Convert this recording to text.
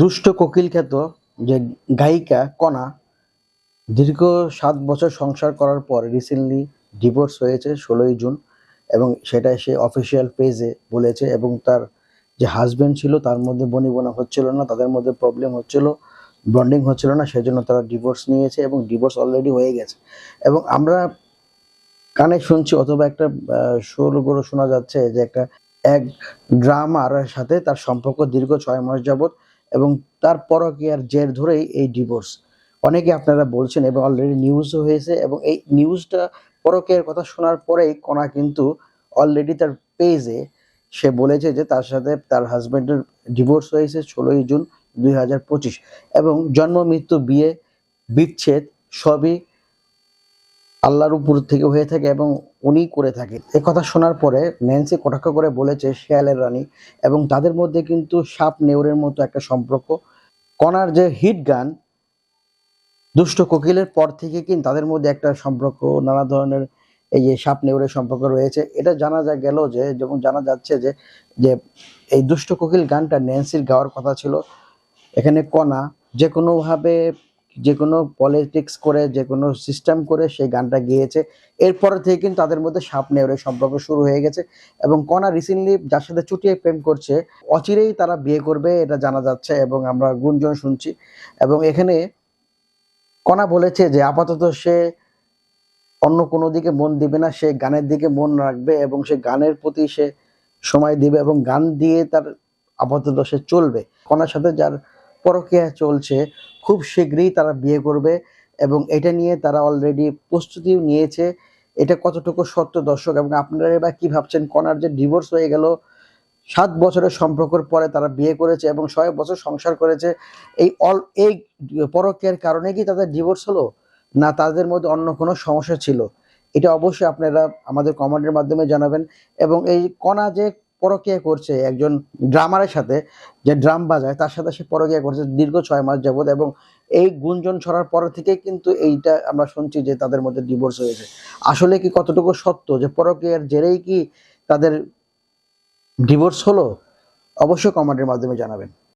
দুষ্ট কোকিল খ্যাত যে গায়িকা কণা দীর্ঘ সাত বছর সংসার করার পর রিসেন্টলি ডিভোর্স হয়েছে ষোলোই জুন এবং সেটা সে অফিসিয়াল পেজে বলেছে এবং তার যে হাজবেন্ড ছিল তার মধ্যে বনিবনা হচ্ছিল না, তাদের মধ্যে প্রবলেম হচ্ছিল বন্ডিং হচ্ছিল না, সেজন্য তারা ডিভোর্স নিয়েছে এবং ডিভোর্স অলরেডি হয়ে গেছে। এবং আমরা কানে শুনছি অথবা একটা শোর গরু শোনা যাচ্ছে যে একটা এক ড্রামার সাথে তার সম্পর্ক দীর্ঘ ছয় মাস যাবত এবং তার পরকীয়ার জের ধরেই এই ডিভোর্স অনেকে আপনারা বলছেন এবং অলরেডি নিউজও হয়েছে এবং এই নিউজটা পরকীয়ার কথা শোনার পরেই কণা কিন্তু অলরেডি তার পেজে সে বলেছে যে তার সাথে তার হাজব্যান্ডের ডিভোর্স হয়েছে ষোলোই জুন দুই হাজার পঁচিশ এবং জন্ম, মৃত্যু, বিয়ে, বিচ্ছেদ সবই আল্লাহর উপর থেকে হয়ে থাকে এবং উনি করে থাকে। এ কথা শোনার পরে ন্যান্সি কটাক্ষ করে বলেছে, শেয়ালের রানী, এবং তাদের মধ্যে কিন্তু সাপ নেউরের মতো একটা সম্পর্ক। কণার যে হিট গান, দুষ্ট কোকিলের পর থেকে কিন্তু তাদের মধ্যে একটা সম্পর্ক, নানা ধরনের এই যে সাপ নেউরের সম্পর্ক রয়েছে। এটা জানা যা গেল যে, যেমন জানা যাচ্ছে যে যে এই দুষ্ট কোকিল গানটা ন্যান্সির গাওয়ার কথা ছিল। এখানে কণা যে কোনোভাবে যে কোনো পলিটিক্স করে যে কোনো সিস্টেম করে সেই গানটা গেয়েছে। এরপর থেকে কিন্তু তাদের মধ্যে সাপ নেউরের সম্পর্ক শুরু হয়ে গেছে এবং কণা রিসেন্টলি যার সাথে চুটিয়ে প্রেম করছে, অচিরেই তারা বিয়ে করবে এটা জানা যাচ্ছে এবং আমরা গুঞ্জন শুনছি। এবং এখানে কণা বলেছে যে আপাতত সে অন্য কোনো দিকে মন দিবে না, সে গানের দিকে মন রাখবে এবং সে গানের প্রতি সে সময় দিবে এবং গান দিয়ে তার আপাতত সে চলবে। কণার সাথে যার পরকীয়া চলছে, খুব শীঘ্রই তারা বিয়ে করবে এবং এটা নিয়ে তারা অলরেডি প্রস্তুতিও নিয়েছে। এটা কতটুকু সত্য দর্শক এবং আপনারা এবার কি ভাবছেন? কণার যে ডিভোর্স হয়ে গেল, সাত বছরের সম্পর্কের পরে তারা বিয়ে করেছে এবং ছয় বছর সংসার করেছে, এই অল, এই পরকীয়ার কারণে কি তাদের ডিভোর্স হলো? না তাদের মধ্যে অন্য কোনো সমস্যা ছিল? এটা অবশ্যই আপনারা আমাদের কমেন্টের মাধ্যমে জানাবেন এবং এই কণা যে পরকীয়া করছে একজন ড্রামারের সাথে, যে ড্রাম বাজায়, তার সাথে সে পরকিয়া করছে দীর্ঘ ছয় মাস যাবত এবং এই গুঞ্জন ছড়ার পর থেকে কিন্তু এইটা আমরা শুনছি যে তাদের মধ্যে ডিভোর্স হয়েছে। আসলে কি কতটুকু সত্য যে পরকিয়ার জেরেই কি তাদের ডিভোর্স হলো? অবশ্যই কমেন্টের মাধ্যমে জানাবেন।